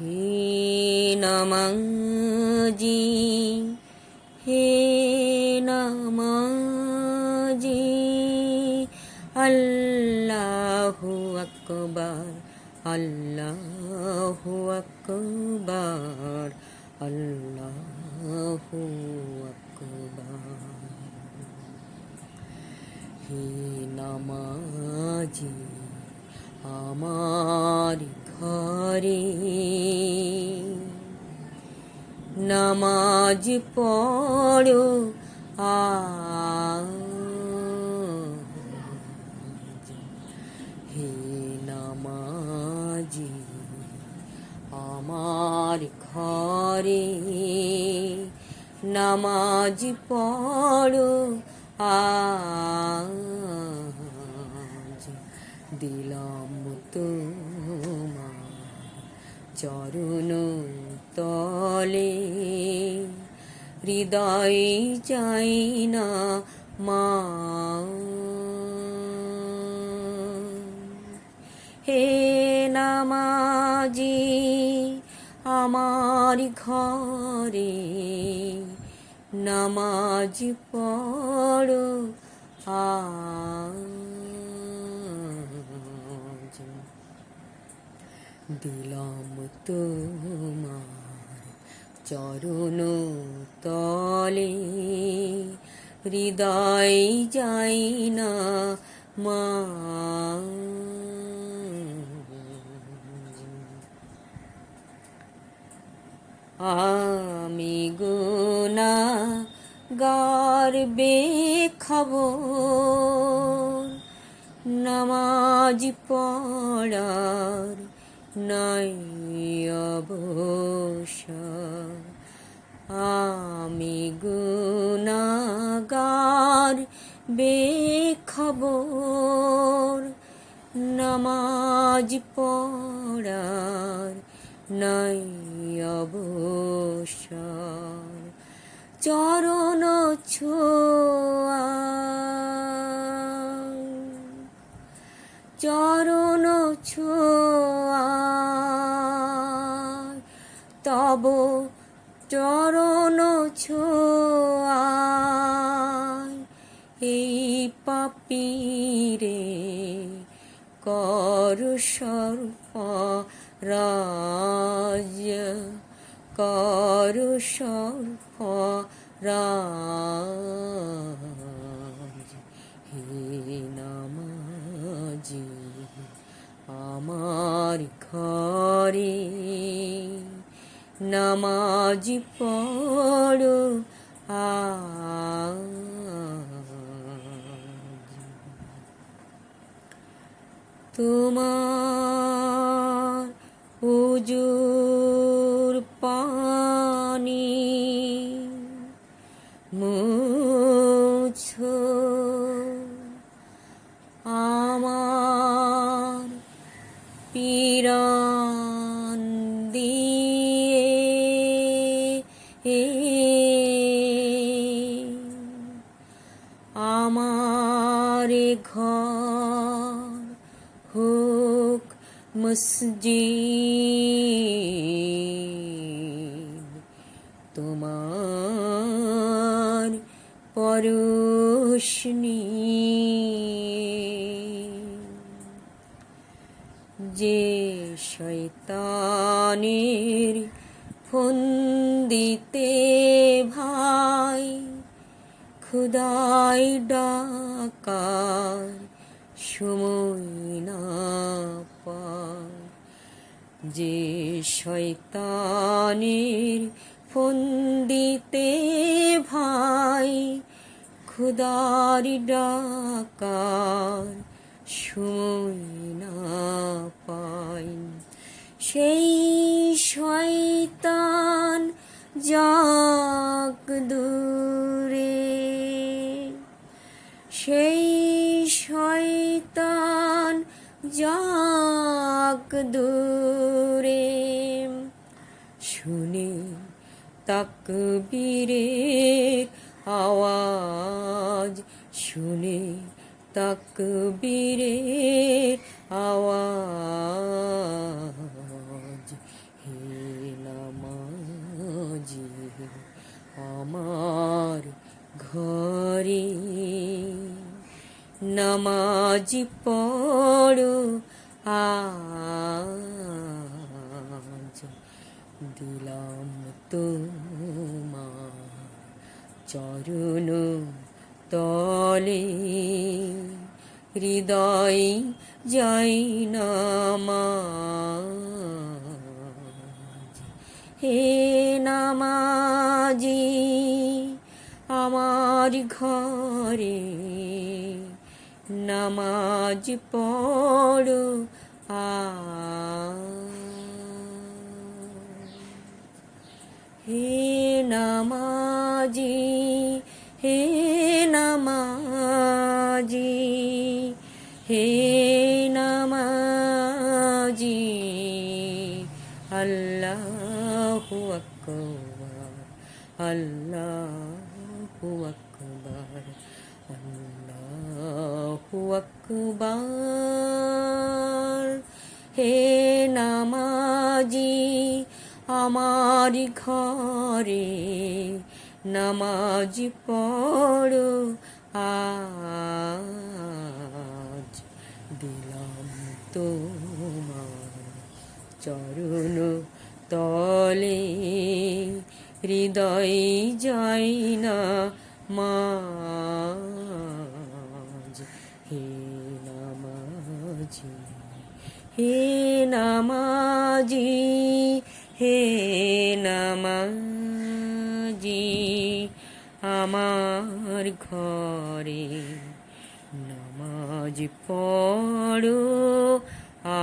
হে নামাজি হে নামাজি আল্লাহু আকবার আল্লাহু আকবার আল্লাহু আকবার। হে নামাজি আমার ঘরে। নামাজ পড়ো আজ। হে নামাজি আমার ঘরে নামাজ পড়ো আজ। দিলাম তোমার চরণ তলে হৃদয় চাই না মা। হে নামাজি আমার ঘরে নামাজ পড়ো। আজ দিলাম তোমার চরণ তলে। হৃদয় যাই না মা। আমি গুনা গারবে খবর নামাজ পড়ার নাই আমি গুনাগার বেখবর। নামাজ পড়ার নাই অবসর চরণ ছোয়া। চরণ ছোয়া। তব চরণ ছোয়া এই পাপিরে কর সর্প রাজ কর সর্প রাজ হে নামাজি, আমার ঘরে নামাজ পড়ো। তোমার উজুর পানি। মুছো মসজিদ তোমার পরশনি। যে শয়তানের ফন্দিতে ভাই খুদাই ডাকার সময় না পায়। যে শয়তানের ফন্দিতে ভাই, খুদার ডাকার সময় না পাই সেই শয়তান যাক দূরে, সেই যাক দূরে শুনে তাকবীরের আওয়াজ শুনে তাকবীরের আওয়াজ। হে নামাজি আমার ঘরে নামাজ পড়ো আজ। দিলাম তোমার চরণ তলে। হৃদয় যাই নামাজ। হে নামাজি আমার ঘরে নামাজ পড়ো। আজ হে নামাজি হে নামাজি হে নামাজি আল্লাহু আকবার আল্লাহু আকবার। আকবার। হে নামাজি, আমার ঘরে নামাজ পড়ো, আজ দিলাম তোমার চরণ তলে, হৃদয় যাই না মাজ হে নামাজি হে নামাজি হে নামাজি আমার ঘরে নামাজ পড়ো আ